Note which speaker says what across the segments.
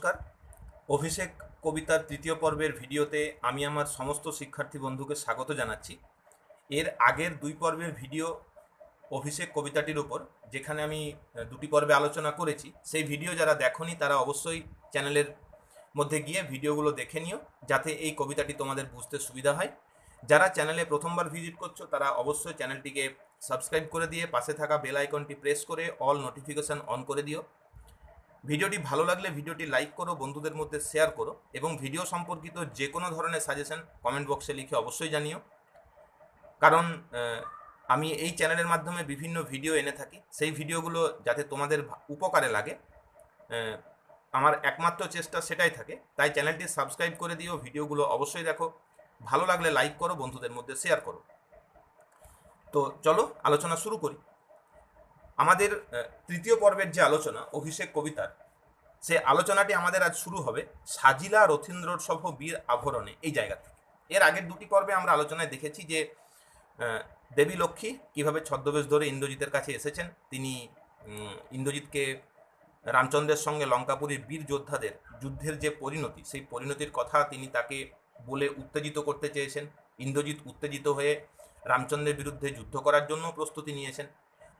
Speaker 1: নমস্কার। অভিষেক কবিতার তৃতীয় পর্বের ভিডিওতে আমি আমার সমস্ত শিক্ষার্থী বন্ধুকে স্বাগত জানাচ্ছি। এর আগের দুই পর্বের ভিডিও অভিষেক কবিতাটির উপর, যেখানে আমি দুটি পর্বে আলোচনা করেছি, সেই ভিডিও যারা দেখনি তারা অবশ্যই চ্যানেলের মধ্যে গিয়ে ভিডিওগুলো দেখে নিও, যাতে এই কবিতাটি তোমাদের বুঝতে সুবিধা হয়। যারা চ্যানেলে প্রথমবার ভিজিট করছ, তারা অবশ্যই চ্যানেলটিকে সাবস্ক্রাইব করে দিয়ে পাশে থাকা বেল আইকনটি প্রেস করে অল নোটিফিকেশন অন করে দিও। ভিডিওটি ভালো লাগলে ভিডিওটি লাইক করো, বন্ধুদের মধ্যে শেয়ার করো এবং ভিডিও সম্পর্কিত যে কোনো ধরনের সাজেশন কমেন্ট বক্সে লিখে অবশ্যই জানিও। কারণ আমি এই চ্যানেলের মাধ্যমে বিভিন্ন ভিডিও এনে থাকি। সেই ভিডিওগুলো যাতে তোমাদের উপকারে লাগে আমার একমাত্র চেষ্টা সেটাই থাকে। তাই চ্যানেলটি সাবস্ক্রাইব করে দিও ভিডিওগুলো অবশ্যই দেখো। ভালো লাগলে লাইক করো, বন্ধুদের মধ্যে শেয়ার করো। তো চলো, আলোচনা শুরু করি। আমাদের তৃতীয় পর্বের যে আলোচনা, অভিষেক কবিতার, সে আলোচনাটি আমাদের আজ শুরু হবে সাজিলা রথীন্দ্রর সভ বীর আভরণে এই জায়গা থেকে। এর আগের দুটি পর্বে আমরা আলোচনায় দেখেছি যে দেবী লক্ষ্মী কীভাবে ছদ্মবেশ ধরে ইন্দ্রজিতের কাছে এসেছেন, তিনি ইন্দ্রজিৎকে রামচন্দ্রের সঙ্গে লঙ্কাপুরীর বীর যোদ্ধাদের যুদ্ধের যে পরিণতি, সেই পরিণতির কথা তিনি তাকে বলে উত্তেজিত করতে চেয়েছেন। ইন্দ্রজিৎ উত্তেজিত হয়ে রামচন্দ্রের বিরুদ্ধে যুদ্ধ করার জন্য প্রস্তুতি নিয়েছেন।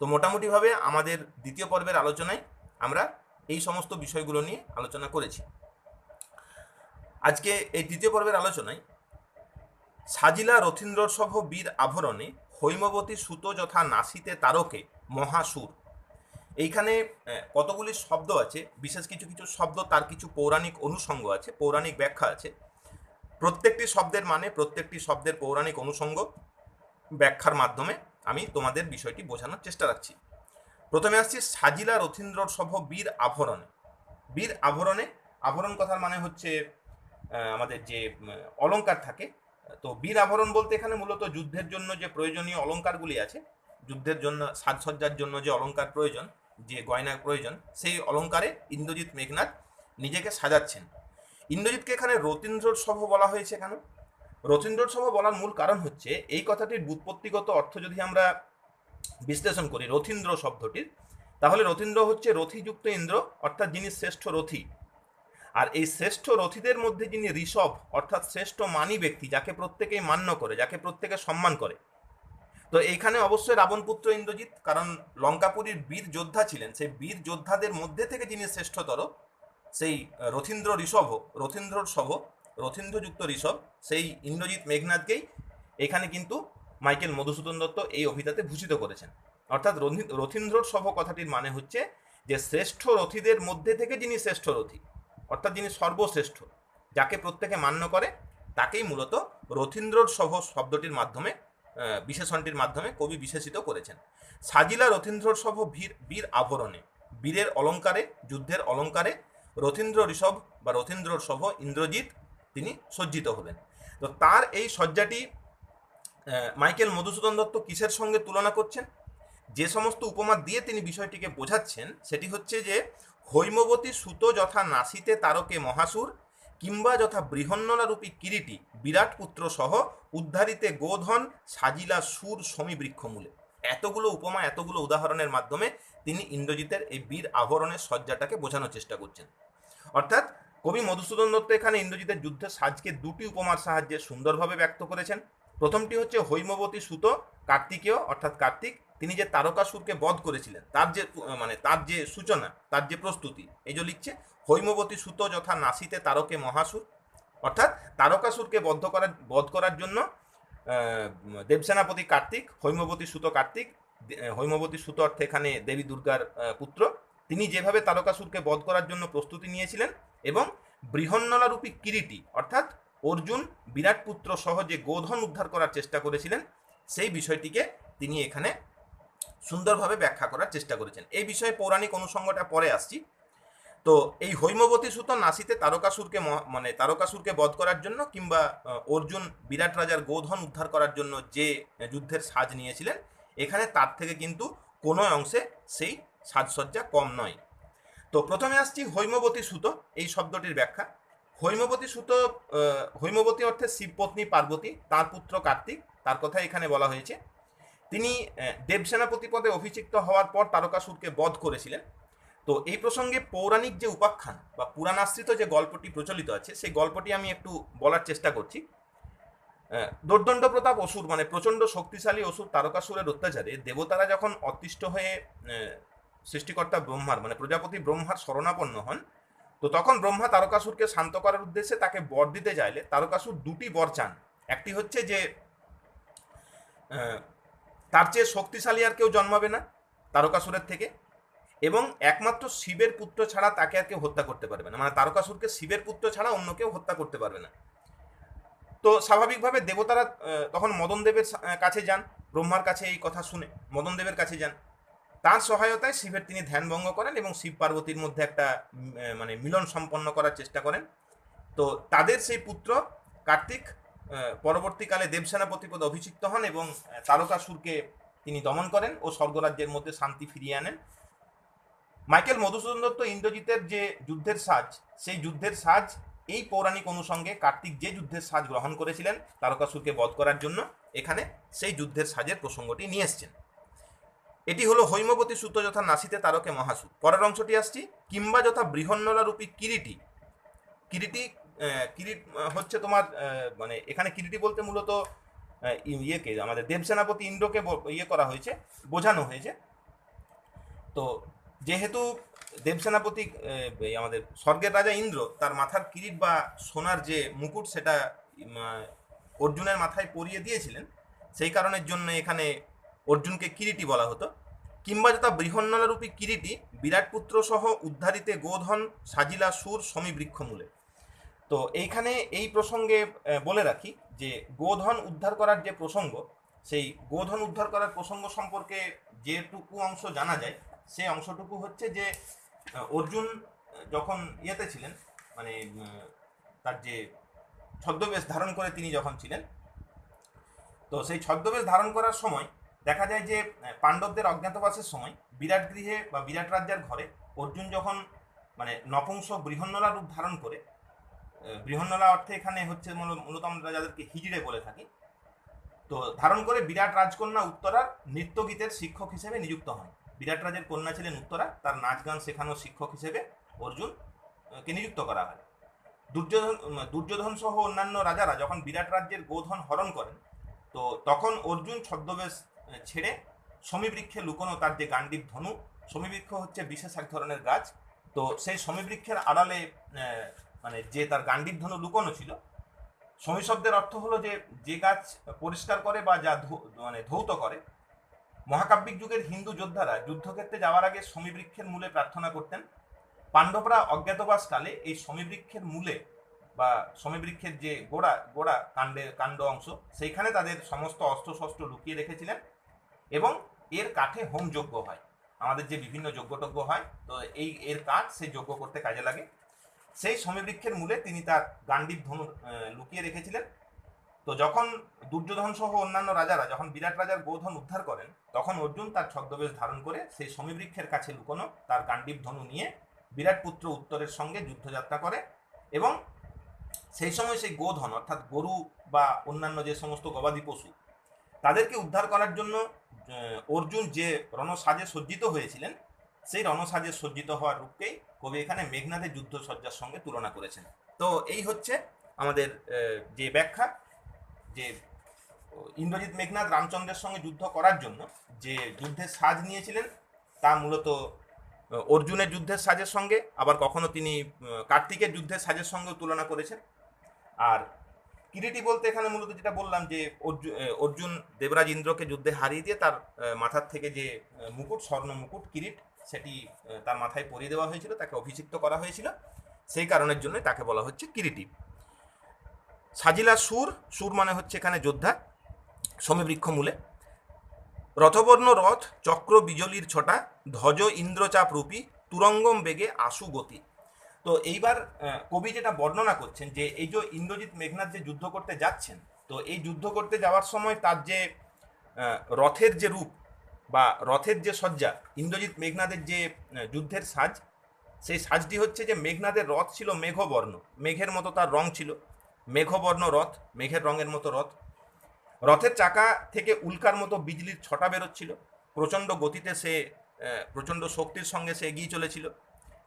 Speaker 1: তো মোটামুটিভাবে আমাদের দ্বিতীয় পর্বের আলোচনায় আমরা এই সমস্ত বিষয়গুলো নিয়ে আলোচনা করেছি। আজকে এই দ্বিতীয় পর্বের আলোচনায় সাজিলা রথীন্দ্রর সহ বীর আভরণে হৈমবতী সুত যথা নাসিতে তারকে মহাসুর। এইখানে কতগুলি শব্দ আছে, বিশেষ কিছু কিছু শব্দ, তার কিছু পৌরাণিক অনুষঙ্গ আছে, পৌরাণিক ব্যাখ্যা আছে। প্রত্যেকটি শব্দের মানে প্রত্যেকটি শব্দের পৌরাণিক অনুষঙ্গ ব্যাখ্যার মাধ্যমে আমি তোমাদের বিষয়টি বোঝানোর চেষ্টা রাখছি। প্রথমে আসছি সাজিলা রথীন্দ্রর সভ বীর আভরণে। বীর আভরণে, আভরণ কথার মানে হচ্ছে আমাদের যে অলঙ্কার থাকে। তো বীর আভরণ বলতে এখানে মূলত যুদ্ধের জন্য যে প্রয়োজনীয় অলঙ্কারগুলি আছে, যুদ্ধের জন্য, সাজসজ্জার জন্য যে অলঙ্কার প্রয়োজন, যে গয়না প্রয়োজন, সেই অলংকারে ইন্দ্রজিৎ মেঘনাথ নিজেকে সাজাচ্ছেন। ইন্দ্রজিৎকে এখানে রতীন্দ্রর সভ বলা হয়েছে কেন? রতীন্দ্রর সভ বলার মূল কারণ হচ্ছে এই কথাটির ব্যুৎপত্তিগত অর্থ যদি আমরা বিশ্লেষণ করি রথীন্দ্র শব্দটির, তাহলে রথীন্দ্র হচ্ছে রথিযুক্ত ইন্দ্র, অর্থাৎ যিনি শ্রেষ্ঠ রথী। আর এই শ্রেষ্ঠ রথীদের মধ্যে যিনি ঋষভ, অর্থাৎ শ্রেষ্ঠ মানী ব্যক্তি, যাকে প্রত্যেকেই মান্য করে, যাকে প্রত্যেকে সম্মান করে, তো এইখানে অবশ্যই রাবণপুত্র ইন্দ্রজিৎ, কারণ লঙ্কাপুরীর বীর যোদ্ধা ছিলেন, সেই বীর যোদ্ধাদের মধ্যে থেকে যিনি শ্রেষ্ঠতর, সেই রথীন্দ্র ঋষভ রথীন্দ্রর সভ রথীন্দ্রযুক্ত ঋষভ, সেই ইন্দ্রজিৎ মেঘনাথকেই এখানে কিন্তু মাইকেল মধুসূদন দত্ত এই অভিধাতে ভূষিত করেছেন। অর্থাৎ রথী- রথীন্দ্রর সভ কথাটির মানে হচ্ছে যে শ্রেষ্ঠ রথীদের মধ্যে থেকে যিনি শ্রেষ্ঠ রথী, অর্থাৎ যিনি সর্বশ্রেষ্ঠ, যাকে প্রত্যেকে মান্য করে, তাকেই মূলত রথীন্দ্রর সহ শব্দটির মাধ্যমে বিশেষণটির মাধ্যমে কবি বিশেষিত করেছেন। সাজিলা রথীন্দ্রর সহ বীর বীর আভরণে, বীরের অলঙ্কারে, যুদ্ধের অলঙ্কারে রথীন্দ্র ঋষভ বা রথীন্দ্রর সহ ইন্দ্রজিৎ তিনি সজ্জিত হলেন তো তার এই সজ্জাটি মাইকেল মধুসূদন দত্ত কিসের সঙ্গে তুলনা করছেন? যে সমস্ত উপমা দিয়ে তিনি বিষয়টিকে বোঝাচ্ছেন, সেটি হচ্ছে যে, হৈমবতী সুত যথা নাসিতে তারকে মহাসুর, কিংবা যথা বৃহন্নলারূপী কিরিটি, বিরাট পুত্র সহ উদ্ধারিতে গোধন, সাজিলা সুর, সমী বৃক্ষমূলে। এতগুলো উপমা, এতগুলো উদাহরণের মাধ্যমে তিনি ইন্দ্রজিতের এই বীর আভরণের সজ্জাটাকে বোঝানোর চেষ্টা করছেন। অর্থাৎ কবি মধুসূদন দত্ত এখানে ইন্দ্রজিতের যুদ্ধের সাজকে দুটি উপমার সাহায্যে সুন্দরভাবে ব্যক্ত করেছেন। প্রথমটি হচ্ছে হৈমবতী সুত, কার্তিকেয়, অর্থাৎ কার্তিক। তিনি যে তারকাসুরকে বধ করেছিলেন, তার যে মানে তার যে সূচনা, তার যে প্রস্তুতি, এই যে লিখছে, হৈমবতী সুত যথা নাসিতে তারকে মহাসুর। অর্থাৎ তারকাসুরকে বদ্ধ করার, বধ করার জন্য দেবসেনাপতি কার্তিক, হৈমবতী সুত কার্তিক হৈমবতী সুত অর্থে এখানে দেবী দুর্গার পুত্র। তিনি যেভাবে তারকাসুরকে বধ করার জন্য প্রস্তুতি নিয়েছিলেন এবং বৃহন্নলারূপী কিরিটি, অর্থাৎ অর্জুন, বিরাট পুত্র সহজে গোধন উদ্ধার করার চেষ্টা করেছিলেন, সেই বিষয়টিকে তিনি এখানে সুন্দরভাবে ব্যাখ্যা করার চেষ্টা করেছেন। এই বিষয়ে পৌরাণিক অনুষঙ্গটা পরে আসছি। তো এই হৈমবতী সুত নাসিতে তারকাসুরকে মানে তারকাসুরকে বধ করার জন্য কিংবা অর্জুন, বিরাট রাজার গোধন উদ্ধার করার জন্য যে যুদ্ধের সাজ নিয়েছিলেন, এখানে তার থেকে কিন্তু কোনো অংশে সেই সাজসজ্জা কম নয়। তো প্রথমে আসছি হৈমবতী সুত, এই শব্দটির ব্যাখ্যা। হৈমবতী সুত হৈমবতী অর্থে শিবপত্নী পার্বতী, তার পুত্র কার্তিক, তার কথা এখানে বলা হয়েছে। তিনি দেবসেনাপতি পদে অভিষিক্ত হওয়ার পর তারকাসুরকে বধ করেছিলেন। তো এই প্রসঙ্গে পৌরাণিক যে উপাখ্যান বা পুরাণাশ্রিত যে গল্পটি প্রচলিত আছে, সেই গল্পটি আমি একটু বলার চেষ্টা করছি। দোর্দণ্ড প্রতাপ অসুর মানে প্রচণ্ড শক্তিশালী অসুর তারকাসুরের অত্যাচারে দেবতারা যখন অতিষ্ঠ হয়ে সৃষ্টিকর্তা ব্রহ্মার মানে প্রজাপতি ব্রহ্মার শরণাপন্ন হন, তো তখন ব্রহ্মা তারকাসুরকে শান্ত করার উদ্দেশ্যে তাকে বর দিতে চাইলে, তারকাসুর দুটি বর চান। একটি হচ্ছে যে তার চেয়ে শক্তিশালী আর কেউ জন্মাবে না তারকাসুরের থেকে, এবং একমাত্র শিবের পুত্র ছাড়া তাকে আর কেউ হত্যা করতে পারবে না। মানে তারকাসুরকে শিবের পুত্র ছাড়া অন্য কেউ হত্যা করতে পারবে না। তো স্বাভাবিকভাবে দেবতারা তখন মদন দেবের কাছে যান, ব্রহ্মার কাছে এই কথা শুনে মদন দেবের কাছে যান। তার সহায়তায় শিবের তিনি ধ্যান ভঙ্গ করেন এবং শিব পার্বতীর মধ্যে একটা মানে মিলন সম্পন্ন করার চেষ্টা করেন। তো তাদের সেই পুত্র কার্তিক পরবর্তীকালে দেবসেনাপতি পদে অভিষিক্ত হন এবং তারকাসুরকে তিনি দমন করেন ও স্বর্গরাজ্যের মধ্যে শান্তি ফিরিয়ে আনেন। মাইকেল মধুসূদন দত্ত ইন্দ্রজিতের যে যুদ্ধের সাজ, সেই যুদ্ধের সাজ, এই পৌরাণিক অনুষঙ্গে কার্তিক যে যুদ্ধের সাজ গ্রহণ করেছিলেন তারকাসুরকে বধ করার জন্য, এখানে সেই যুদ্ধের সাজের প্রসঙ্গটি নিয়ে এসছেন। এটি হলো হৈমবতী সূত্র যথা নাসিতে তারকে মহাসুর পরের অংশটি আসছি কিংবা যথা বৃহন্নলা রূপী কিরিটি কিরিটি কিরিট হচ্ছে তোমার মানে এখানে কিরিটি বলতে মূলত ইয়েকে আমাদের দেবসেনাপতি ইন্দ্রকে ইয়ে করা হয়েছে, বোঝানো হয়েছে। তো যেহেতু দেবসেনাপতি আমাদের স্বর্গের রাজা ইন্দ্র, তার মাথার কিরিট বা সোনার যে মুকুট সেটা অর্জুনের মাথায় পরিয়ে দিয়েছিলেন, সেই কারণের জন্য এখানে অর্জুনকে কিরিটি বলা হতো। কিংবা যথা বৃহন্নলারূপী কিরিটি বিরাট পুত্র সহ উদ্ধারিতে গোধন, সাজিলা, সুর সমী বৃক্ষমূলে তো এইখানে এই প্রসঙ্গে বলে রাখি যে গোধন উদ্ধার করার যে প্রসঙ্গ, সেই গোধন উদ্ধার করার প্রসঙ্গ সম্পর্কে যেটুকু অংশ জানা যায় সেই অংশটুকু হচ্ছে যে অর্জুন যখন ইয়েতে ছিলেন মানে তার যে ছদ্মবেশ ধারণ করে তিনি যখন ছিলেন, তো সেই ছদ্মবেশ ধারণ করার সময় দেখা যায় যে পাণ্ডবদের অজ্ঞাতবাসের সময় বিরাট গৃহে বা বিরাট রাজ্যের ঘরে অর্জুন যখন মানে নপুংস বৃহন্নলা রূপ ধারণ করে বৃহন্নলা অর্থে এখানে হচ্ছে মূল- মূলত আমরা যাদেরকে হিজড়ে বলে থাকি, তো ধারণ করে বিরাট রাজকন্যা উত্তরার নৃত্যগীতের শিক্ষক হিসেবে নিযুক্ত হন। বিরাট রাজের কন্যা ছিলেন উত্তরা, তার নাচ গান শেখানোর শিক্ষক হিসেবে অর্জুন কে নিযুক্ত করা হয়। দুর্যোধন দুর্যোধন সহ অন্যান্য রাজারা যখন বিরাট রাজ্যের গোধন হরণ করেন, তো তখন অর্জুন ছদ্মবেশ ছেড়ে সমীবৃক্ষে লুকোনো তার যে গান্ডীব ধনু, সমীবৃক্ষ হচ্ছে বিশেষ এক ধরনের গাছ। তো সেই সমীবৃক্ষের আড়ালে মানে যে তার গান্ডীব ধনু লুকোনো ছিল, সমী শব্দের অর্থ হলো যে যে গাছ পরিষ্কার করে বা যা মানে ধৌত করে, মহাকাব্যিক যুগের হিন্দু যোদ্ধারা যুদ্ধক্ষেত্রে যাওয়ার আগে সমীবৃক্ষের মূলে প্রার্থনা করতেন। পাণ্ডবরা অজ্ঞাতবাসকালে এই সমীবৃক্ষের মূলে বা সমীবৃক্ষের যে গোড়া গোড়া কাণ্ডের কাণ্ড অংশ, সেইখানে তাদের সমস্ত অস্ত্র শস্ত্র লুকিয়ে রেখেছিলেন। এবং এর কাঠে হোম যজ্ঞ হয়। আমাদের যে বিভিন্ন যজ্ঞটজ্ঞ হয়, তো এই এর কাঠ সে যজ্ঞ করতে কাজে লাগে। সেই সমীবৃক্ষের মূলে তিনি তার গান্ডীব ধনু লুকিয়ে রেখেছিলেন। তো যখন দুর্যোধন সহ অন্যান্য রাজারা, যখন বিরাট রাজার গোধন উদ্ধার করেন, তখন অর্জুন তার ছদ্মবেশ ধারণ করে সেই সমীবৃক্ষের কাছে লুকোনো তার গান্ডীব ধনু নিয়ে বিরাট পুত্র উত্তরের সঙ্গে যুদ্ধযাত্রা করে এবং সেই সময় সেই গোধন, অর্থাৎ গরু বা অন্যান্য যে সমস্ত গবাদি পশু তাদেরকে উদ্ধার করার জন্য অর্জুন যে রণসাজে সজ্জিত হয়েছিলেন, সেই রণসাজে সজ্জিত হওয়ার রূপকেই কবি এখানে মেঘনাদের যুদ্ধ সজ্জার সঙ্গে তুলনা করেছেন। তো এই হচ্ছে আমাদের যে ব্যাখ্যা, যে ইন্দ্রজিৎ মেঘনাথ রামচন্দ্রের সঙ্গে যুদ্ধ করার জন্য যে যুদ্ধের সাজ নিয়েছিলেন, তা মূলত অর্জুনের যুদ্ধের সাজের সঙ্গে, আবার কখনো তিনি কার্তিকের যুদ্ধের সাজের সঙ্গেও তুলনা করেছেন। আর কিরিটি বলতে এখানে মূলত যেটা বললাম যে অর্জুন দেবরাজ ইন্দ্রকে যুদ্ধে হারিয়ে দিয়ে তার মাথার থেকে যে মুকুট, স্বর্ণ মুকুট, কিরিট, সেটি তার মাথায় পরিয়ে দেওয়া হয়েছিল, তাকে অভিষিক্ত করা হয়েছিল। সেই কারণের জন্য তাকে বলা হচ্ছে কিরিটি। সাজিলা সুর সুর মানে হচ্ছে এখানে যোদ্ধা, সমীবৃক্ষ মূলে। রথবর্ণ রথ, চক্র বিজলির ছটা, ধ্বজ ইন্দ্রচাপ রূপী, তুরঙ্গম বেগে আশু গতি। তো এইবার কবি যেটা বর্ণনা করছেন যে এই যে ইন্দ্রজিৎ মেঘনাথ যে যুদ্ধ করতে যাচ্ছেন, তো এই যুদ্ধ করতে যাওয়ার সময় তার যে রথের যে রূপ বা রথের যে সজ্জা, ইন্দ্রজিৎ মেঘনাথের যে যুদ্ধের সাজ, সেই সাজটি হচ্ছে যে মেঘনাথের রথ ছিল মেঘবর্ণ। মেঘের মতো তার রং ছিল। মেঘবর্ণ রথ, মেঘের রঙের মতো রথ। রথের চাকা থেকে উল্কার মতো বিজলির ছটা বেরোচ্ছিল। প্রচণ্ড গতিতে সে প্রচণ্ড শক্তির সঙ্গে সে এগিয়ে চলেছিল।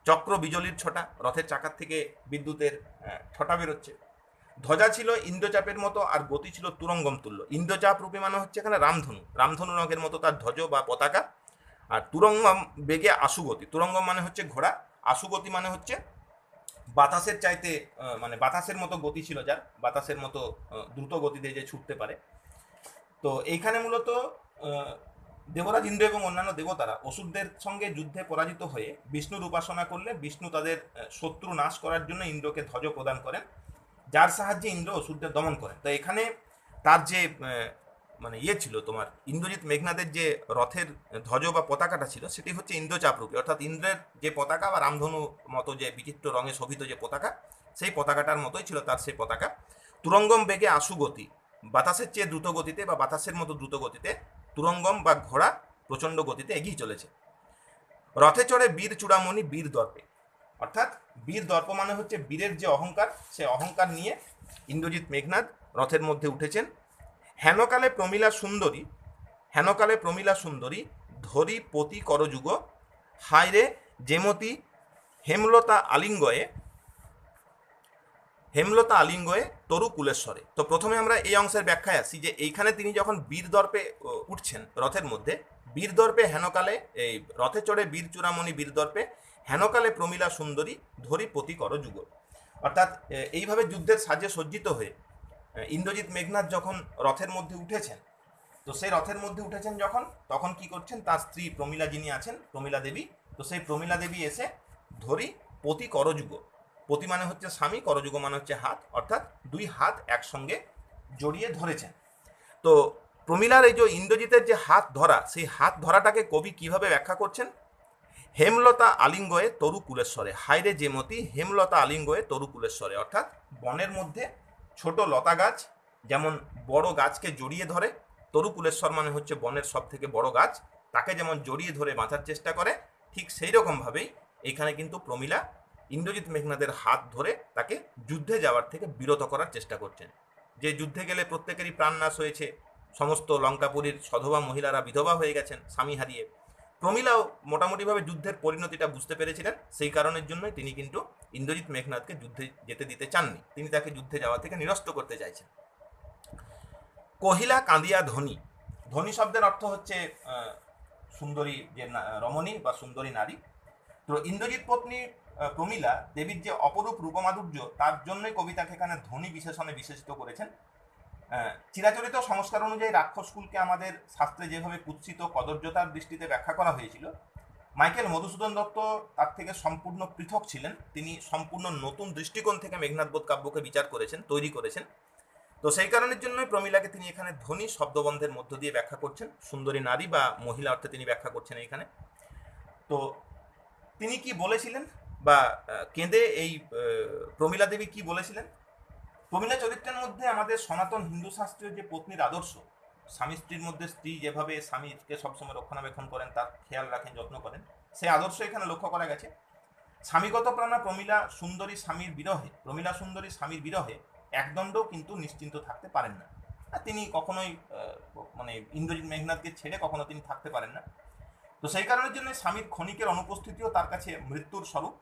Speaker 1: চক্র বিজলির ছটা, রথের চাকার থেকে বিদ্যুতের ছটা বেরোচ্ছে। ধ্বজা ছিল ইন্দ্রচাপের মতো আর গতি ছিল তুরঙ্গম তুল্য ইন্দ্রচাপ রূপে মানে হচ্ছে এখানে রামধনু। রামধনু রঙের মতো তার ধ্বজ বা পতাকা। আর তুরঙ্গম বেগে আশুগতি। তুরঙ্গম মানে হচ্ছে ঘোড়া। আশুগতি মানে হচ্ছে বাতাসের চাইতে মানে বাতাসের মতো গতি ছিল যার। বাতাসের মতো দ্রুত গতিতে যে ছুটতে পারে। তো এইখানে মূলত দেবরাজ ইন্দ্র এবং অন্যান্য দেবতারা অসুরদের সঙ্গে যুদ্ধে পরাজিত হয়ে বিষ্ণুর উপাসনা করলে বিষ্ণু তাদের শত্রু নাশ করার জন্য ইন্দ্রকে ধ্বজ প্রদান করেন, যার সাহায্যে ইন্দ্র অসুরদের দমন করেন। তো এখানে তার যে মানে ইয়ে ছিল তোমার, ইন্দ্রজিৎ মেঘনাদের যে রথের ধ্বজ বা পতাকাটা ছিল, সেটি হচ্ছে ইন্দ্রচাপরূপী অর্থাৎ ইন্দ্রের যে পতাকা বা রামধনু মতো যে বিচিত্র রঙে শোভিত যে পতাকা, সেই পতাকাটার মতোই ছিল তার সেই পতাকা। তুরঙ্গম বেগে আশু গতি বাতাসের চেয়ে দ্রুত গতিতে বা বাতাসের মতো দ্রুত গতিতে তুরঙ্গম বা ঘোড়া প্রচণ্ড গতিতে এগিয়ে চলেছে। রথে চড়ে বীর চূড়ামণি বীর দর্পে। অর্থাৎ বীর দর্প মানে হচ্ছে বীরের যে অহংকার, সে অহংকার নিয়ে ইন্দ্রজিৎ মেঘনাদ রথের মধ্যে উঠেছেন। হেনকালে প্রমীলা সুন্দরী, হেনকালে প্রমীলা সুন্দরী, ধরি পতি করযুগ, হায়রে যেমতি হেমলতা আলিঙ্গয়ে হেমলতা আলিঙ্গয়ে তরু কুলেশ্বরে। তো প্রথমে আমরা এই অংশের ব্যাখ্যায় আসি যে এইখানে তিনি যখন বীর দর্পে উঠছেন রথের মধ্যে, বীর দর্পে হেনকালে, এই রথে চড়ে বীর চূড়ামণি বীর দর্পে হেনকালে প্রমীলা সুন্দরী ধরি পতি কর যুগ অর্থাৎ এইভাবে যুদ্ধের সাজে সজ্জিত হয়ে ইন্দ্রজিৎ মেঘনাথ যখন রথের মধ্যে উঠেছেন, তো সেই রথের মধ্যে উঠেছেন যখন, তখন কি করছেন? তার স্ত্রী প্রমীলা যিনি আছেন, প্রমীলা দেবী, তো সেই প্রমীলা দেবী এসে ধরি পতি করযুগ পতি মানে হচ্ছে স্বামী, করযুগ মানে হচ্ছে হাত, অর্থাৎ দুই হাত একসঙ্গে জড়িয়ে ধরেছেন। তো প্রমীলার এই যে ইন্দ্রজিতের যে হাত ধরা, সেই হাত ধরাটাকে কবি কীভাবে ব্যাখ্যা করছেন? হেমলতা আলিঙ্গয়ে তরু কুলেশ্বরে। হাইরে যেমতি হেমলতা আলিঙ্গয়ে তরু কুলেশ্বরে। অর্থাৎ বনের মধ্যে ছোট লতা গাছ, যেমন বড় গাছকে জড়িয়ে ধরে। তরু কুলেশ্বর মানে হচ্ছে বনের সব থেকে বড় গাছ। তাকে যেমন জড়িয়ে ধরে বাঁচার চেষ্টা করে, ঠিক সেই রকমভাবেই এখানে কিন্তু প্রমীলা ইন্দ্রজিৎ মেঘনাদের হাত ধরে তাকে যুদ্ধে যাওয়ার থেকে বিরত করার চেষ্টা করছেন। যে যুদ্ধে গেলে প্রত্যেকেরই প্রাণ নাশ হয়েছে, সমস্ত লঙ্কাপুরীর সধবা মহিলারা বিধবা হয়ে গেছেন স্বামী হারিয়ে। প্রমীলাও মোটামুটিভাবে যুদ্ধের পরিণতিটা বুঝতে পেরেছিলেন, সেই কারণের জন্যই তিনি কিন্তু ইন্দ্রজিৎ মেঘনাথকে যুদ্ধে যেতে দিতে চাননি। তিনি তাকে যুদ্ধে যাওয়া থেকে নিরস্ত করতে চাইছেন। কহিলা কাঁদিয়া ধনী। ধনী শব্দের অর্থ হচ্ছে সুন্দরী যে রমণী বা সুন্দরী নারী। তো ইন্দ্রজিৎ পত্নী প্রমীলা দেবীর যে অপরূপ রূপমাধুর্য, তার জন্যই কবিতাকে এখানে ধনী বিশেষণে বিশেষিত করেছেন। চিরাচরিত সংস্কার অনুযায়ী রাক্ষসকুলকে আমাদের শাস্ত্রে যেভাবে কুৎসিত কদর্যতার দৃষ্টিতে ব্যাখ্যা করা হয়েছিল, মাইকেল মধুসূদন দত্ত তার থেকে সম্পূর্ণ পৃথক ছিলেন। তিনি সম্পূর্ণ নতুন দৃষ্টিকোণ থেকে মেঘনাথবোধ কাব্যকে বিচার করেছেন, তৈরি করেছেন। তো সেই কারণের জন্যই প্রমীলাকে তিনি এখানে ধনী শব্দবন্ধের মধ্য দিয়ে ব্যাখ্যা করছেন। সুন্দরী নারী বা মহিলা অর্থে তিনি ব্যাখ্যা করছেন এইখানে। তো তিনি কি বলেছিলেন? বা কেঁদে এই প্রমীলা দেবী কি বলেছিলেন? প্রমীলা চরিত্রের মধ্যে আমাদের সনাতন হিন্দু শাস্ত্রীয় যে পত্নীর আদর্শ, স্বামী স্ত্রীর মধ্যে স্ত্রী যেভাবে স্বামীকে সবসময় রক্ষণাবেক্ষণ করেন, তার খেয়াল রাখেন, যত্ন করেন, সেই আদর্শ এখানে লক্ষ্য করা গেছে। স্বামীগত প্রাণা প্রমীলা সুন্দরী স্বামীর বিরহে, প্রমীলা সুন্দরী স্বামীর বিরহে একদণ্ডও কিন্তু নিশ্চিন্ত থাকতে পারেন না। তিনি কখনোই মানে ইন্দ্রজিৎ মেঘনাথকে ছেড়ে কখনো তিনি থাকতে পারেন না। তো সেই কারণের জন্য স্বামীর ক্ষণিকের অনুপস্থিতিও তার কাছে মৃত্যুর স্বরূপ।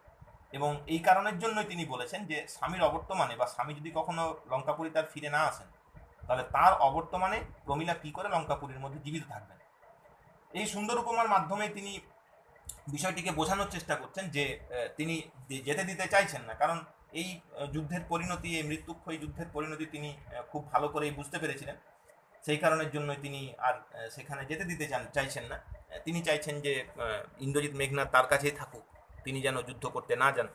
Speaker 1: এবং এই কারণের জন্যই তিনি বলেছেন যে, স্বামীর অবর্তমানে বা স্বামী যদি কখনো লঙ্কাপুরী তার ফিরে না আসেন, তাহলে তার অবর্তমানে প্রমীলা কি করে লঙ্কাপুরীর মধ্যে জীবিত থাকবেন? এই সুন্দর উপমার মাধ্যমে তিনি বিষয়টিকে বোঝানোর চেষ্টা করছেন যে তিনি যেতে দিতে চাইছেন না। কারণ এই যুদ্ধের পরিণতি, এই মৃত্যুক্ষয়ী যুদ্ধের পরিণতি তিনি খুব ভালো করেই বুঝতে পেরেছিলেন। সেই কারণের জন্যই তিনি আর সেখানে যেতে দিতে চান, চাইছেন না। তিনি চাইছেন যে ইন্দ্রজিৎ মেঘনাথ তার কাছেই থাকুক। তিনি যেন যুদ্ধ করতে না যান।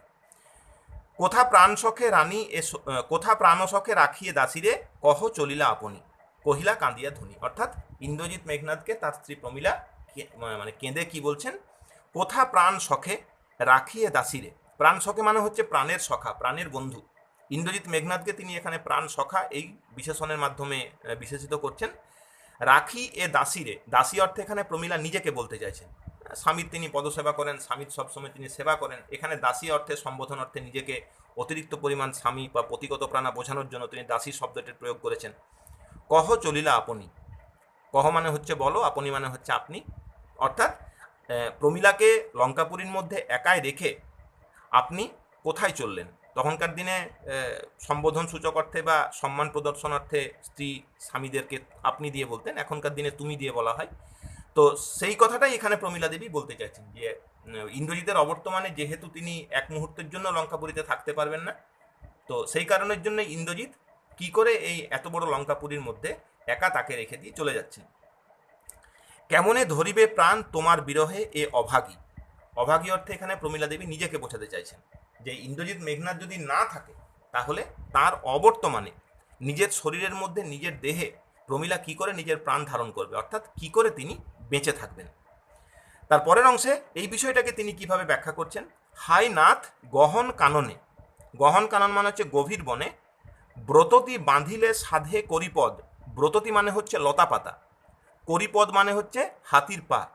Speaker 1: কোথা প্রাণ সখে রানী এ কোথা প্রাণ সখে রাখিয়ে দাসিরে, কহ চলিলা আপনি। কহিলা কাঁদিয়া ধনী। অর্থাৎ ইন্দ্রজিৎ মেঘনাথকে তার স্ত্রী প্রমীলা মানে কেঁদে কি বলছেন? কোথা প্রাণ সখে রাখিয়ে দাসিরে। প্রাণ সখে মানে হচ্ছে প্রাণের সখা প্রাণের বন্ধু। ইন্দ্রজিৎ মেঘনাথকে তিনি এখানে প্রাণ সখা এই বিশেষণের মাধ্যমে বিশেষিত করছেন। রাখি এ দাসিরে। দাসী অর্থে এখানে প্রমীলা নিজেকে বলতে চাইছেন। স্বামীর তিনি পদসেবা করেন, স্বামীর সবসময় তিনি সেবা করেন। এখানে দাসী অর্থে, সম্বোধন অর্থে নিজেকে অতিরিক্ত পরিমাণ স্বামী বা পতিগত প্রাণা বোঝানোর জন্য তিনি দাসী শব্দটির প্রয়োগ করেছেন। কহ চলিলা আপনি। কহ মানে হচ্ছে বলো, আপনি মানে হচ্ছে আপনি। অর্থাৎ প্রমিলাকে লঙ্কাপুরীর মধ্যে একাই রেখে আপনি কোথায় চললেন? তখনকার দিনে সম্বোধন সূচক অর্থে বা সম্মান প্রদর্শনার্থে স্ত্রী স্বামীদেরকে আপনি দিয়ে বলতেন, এখনকার দিনে তুমি দিয়ে বলা হয়। তো সেই কথাটাই এখানে প্রমীলা দেবী বলতে চাইছেন যে ইন্দ্রজিতের অবর্তমানে যেহেতু তিনি এক মুহূর্তের জন্য লঙ্কাপুরীতে থাকতে পারবেন না, তো সেই কারণের জন্য ইন্দ্রজিৎ কি করে এই এত বড় লঙ্কাপুরীর মধ্যে একা তাকে রেখে দিয়ে চলে যাচ্ছেন। কেমনে ধরিবে প্রাণ তোমার বিরহে এ অভাগী? অভাগী অর্থে এখানে প্রমীলা দেবী নিজেকে বোঝাতে চাইছেন যে, ইন্দ্রজিৎ মেঘনাথ যদি না থাকে, তাহলে তার অবর্তমানে নিজের শরীরের মধ্যে নিজের দেহে প্রমীলা কি করে নিজের প্রাণ ধারণ করবে? অর্থাৎ কি করে তিনি বেঁচে থাকবেন। তার পরের অংশে এই বিষয়টাকে তিনি কীভাবে ব্যাখ্যা করছেন? হাই নাথ, গহন কাননে। গহন কানন মানে হচ্ছে গভীর বনে। ব্রততি বাঁধিলে সাধে করিপদ। ব্রততি মানে হচ্ছে লতাপাতা করিপদ মানে হচ্ছে হাতির পা।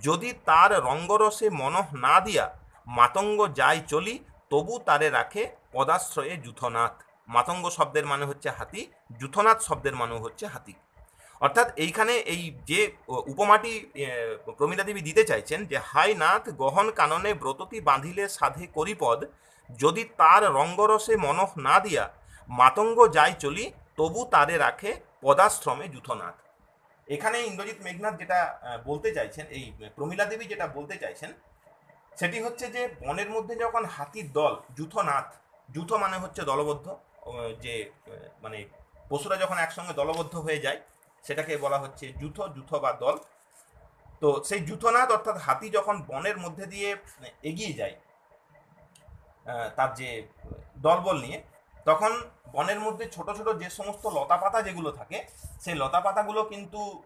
Speaker 1: যদি তার রঙ্গরসে মনঃ না দিয়া মাতঙ্গ যাই চলি, তবু তারে রাখে পদাশ্রয়ে যুথনাথ। মাতঙ্গ শব্দের মানে হচ্ছে হাতি, যুথনাথ শব্দের মানে হচ্ছে হাতি। অর্থাৎ এইখানে এই যে উপমাটি প্রমীলা দেবী দিতে চাইছেন যে হাই নাথ, গহন কাননে ব্রততি বাঁধিলে সাধে করিপদ, যদি তার রঙ্গরসে মনঃ না দিয়া মাতঙ্গ যাই চলি, তবু তারে রাখে পদাশ্রমে যুথনাথ। এখানে ইন্দ্রজিৎ মেঘনাথ যেটা বলতে চাইছেন, এই প্রমীলা দেবী যেটা বলতে চাইছেন, সেটি হচ্ছে যে, বনের মধ্যে যখন হাতির দল, যুথনাথ, যুথ মানে হচ্ছে দলবদ্ধ যে মানে পশুরা যখন একসঙ্গে দলবদ্ধ হয়ে যায় সেটাকে বলা হচ্ছে যুথ যুথ বা দল। তো সেই যুথনাথ অর্থাৎ হাতি যখন বনের মধ্যে দিয়ে এগিয়ে যায় তার যে দলবল নিয়ে, তখন বনের মধ্যে ছোট ছোট যে সমস্ত লতাপাতা যেগুলো থাকে, সেই লতাপাতাগুলো কিন্তু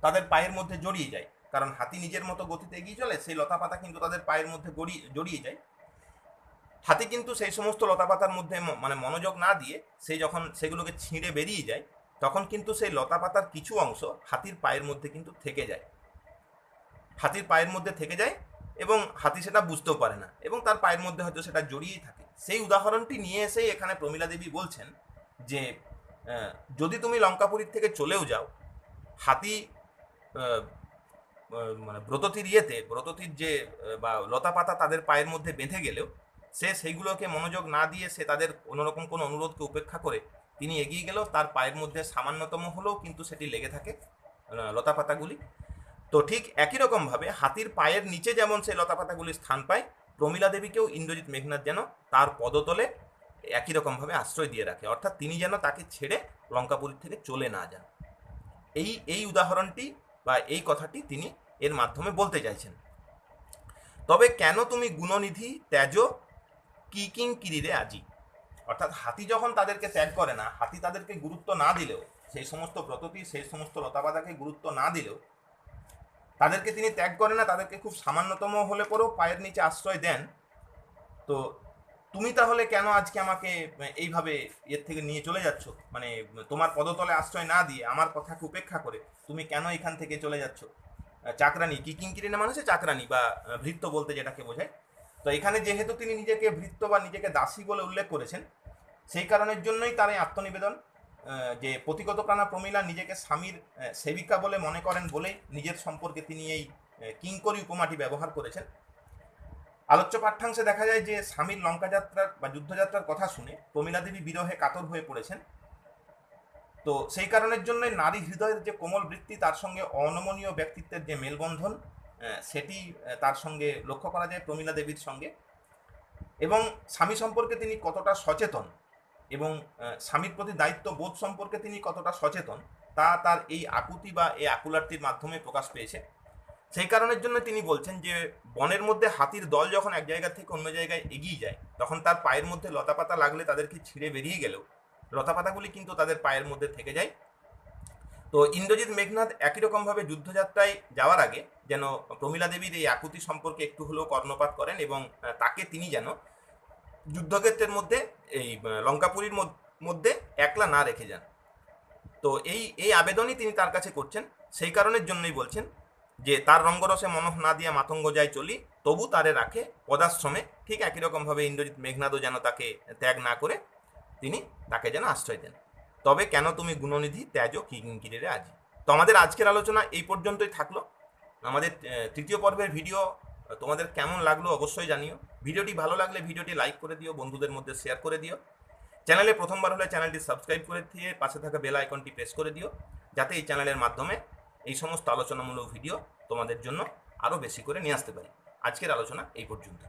Speaker 1: তাদের পায়ের মধ্যে জড়িয়ে যায়। কারণ হাতি নিজের মতো গতিতে এগিয়ে চলে, সেই লতাপাতা কিন্তু তাদের পায়ের মধ্যে গড়িয়ে জড়িয়ে যায়। হাতি কিন্তু সেই সমস্ত লতাপাতার মধ্যে ম- মানে মনোযোগ না দিয়ে, সে যখন সেগুলোকে ছিঁড়ে বেরিয়ে যায় তখন কিন্তু সেই লতাপাতার কিছু অংশ হাতির পায়ের মধ্যে কিন্তু থেকে যায়। হাতির পায়ের মধ্যে থেকে যায় এবং হাতি সেটা বুঝতেও পারে না এবং তার পায়ের মধ্যে হয়তো সেটা জড়িয়েই থাকে। সেই উদাহরণটি নিয়ে এসেই এখানে প্রমীলা দেবী বলছেন যে যদি তুমি লঙ্কাপুরীর থেকে চলেও যাও, হাতি মানে ব্রততির ইয়েতে, ব্রততির যে বা লতা পাতা তাদের পায়ের মধ্যে বেঁধে গেলেও, সে সেইগুলোকে মনোযোগ না দিয়ে সে তাদের কোনোরকম কোনো অনুরোধকে উপেক্ষা করে তিনি এগিয়ে গেলেও তার পায়ের মধ্যে সামান্যতম হলেও কিন্তু সেটি লেগে থাকে লতা পাতাগুলি তো ঠিক একই রকমভাবে হাতির পায়ের নিচে যেমন সেই লতা পাতাগুলি স্থান পায়, প্রমীলা দেবীকেও ইন্দ্রজিৎ মেঘনাথ যেন তার পদতলে একই রকমভাবে আশ্রয় দিয়ে রাখে। অর্থাৎ তিনি যেন তাকে ছেড়ে লঙ্কাপুরী থেকে চলে না যান। এই এই উদাহরণটি বা এই কথাটি তিনি এর মাধ্যমে বলতে চাইছেন। তবে কেন তুমি গুণনিধি ত্যাজ কি কিং কিরিরে আজি? অর্থাৎ হাতি যখন তাদেরকে ত্যাগ করে না, হাতি তাদেরকে গুরুত্ব না দিলেও, সেই সমস্ত ব্রততি সেই সমস্ত লতাপাতাকে গুরুত্ব না দিলেও, তাদেরকে তিনি ত্যাগ করে না, তাদেরকে খুব সামান্যতম হলে পরেও পায়ের নিচে আশ্রয় দেন। তো তুমি তাহলে কেন আজকে আমাকে এইভাবে এর থেকে নিয়ে চলে যাচ্ছ? মানে তোমার পদতলে আশ্রয় না দিয়ে আমার কথাকে উপেক্ষা করে, তুমি কেন এখান থেকে চলে যাচ্ছ? চাকরানি, কি কিঙ্কিরি না মানে হচ্ছে চাকরানি বা ভৃত্য বলতে যেটাকে বোঝায়। তো এখানে যেহেতু তিনি নিজেকে ভৃত্য বা নিজেকে দাসী বলে উল্লেখ করেছেন সেই কারণের জন্যই তার এই আত্মনিবেদন যে পতিগত প্রাণা প্রমীলা নিজেকে স্বামীর সেবিকা বলে মনে করেন বলেই নিজের সম্পর্কে তিনি এই কিঙ্করি উপমাটি ব্যবহার করেছেন। আলোচ্য পাঠ্যাংশে দেখা যায় যে স্বামীর লঙ্কা যাত্রার বা যুদ্ধযাত্রার কথা শুনে প্রমীলা দেবী বিরহে কাতর হয়ে পড়েছেন। তো সেই কারণের জন্যই নারী হৃদয়ের যে কোমল বৃত্তি, তার সঙ্গে অনমনীয় ব্যক্তিত্বের যে মেলবন্ধন সেটি তার সঙ্গে লক্ষ্য করা যায় প্রমীলা দেবীর সঙ্গে। এবং স্বামী সম্পর্কে তিনি কতটা সচেতন এবং স্বামীর প্রতি দায়িত্ব বোধ সম্পর্কে তিনি কতটা সচেতন, তা তার এই আকুতি বা এই আকুলার্তির মাধ্যমে প্রকাশ পেয়েছে। সেই কারণের জন্য তিনি বলছেন যে, বনের মধ্যে হাতির দল যখন এক জায়গা থেকে অন্য জায়গায় এগিয়ে যায়, তখন তার পায়ের মধ্যে লতাপাতা লাগলে তাদেরকে ছিঁড়ে বেরিয়ে গেলেও লতাপাতাগুলি কিন্তু তাদের পায়ের মধ্যে থেকে যায়। তো ইন্দ্রজিৎ মেঘনাথ একই রকমভাবে যুদ্ধযাত্রায় যাওয়ার আগে যেন প্রমীলা দেবীর এই আকুতি সম্পর্কে একটু হলেও কর্ণপাত করেন এবং তাকে তিনি যেন যুদ্ধক্ষেত্রের মধ্যে, এই লঙ্কাপুরীর মধ্যে একলা না রেখে যান। তো এই এই আবেদনই তিনি তার কাছে করছেন। সেই কারণের জন্যই বলছেন যে, তার রঙ্গরসে মনঃ না দিয়ে মাতঙ্গ যায় চলি, তবু তারে রাখে পদাশ্রমে। ঠিক একই রকমভাবে ইন্দ্রজিৎ মেঘনাদও যেন তাকে ত্যাগ না করে তিনি তাকে যেন আশ্রয় দেন। তবে কেন তুমি গুণনিধি ত্যাজ কিঙ্কিরে আজি? তো আমাদের আজকের আলোচনা এই পর্যন্তই থাকল। আমাদের তৃতীয় পর্বের ভিডিও তোমাদের কেমন লাগল অবশ্যই জানিও। ভিডিওটি ভালো লাগলে ভিডিওটি লাইক করে দিও, বন্ধুদের মধ্যে শেয়ার করে দিও। চ্যানেলে প্রথমবার হলে চ্যানেলটি সাবস্ক্রাইব করে দিয়ে পাশে থাকা বেল আইকনটি প্রেস করে দিও, যাতে এই চ্যানেলের মাধ্যমে এই সমস্ত আলোচনামূলক ভিডিও তোমাদের জন্য আরও বেশি করে নিয়ে আসতে পারি। আজকের আলোচনা এই পর্যন্ত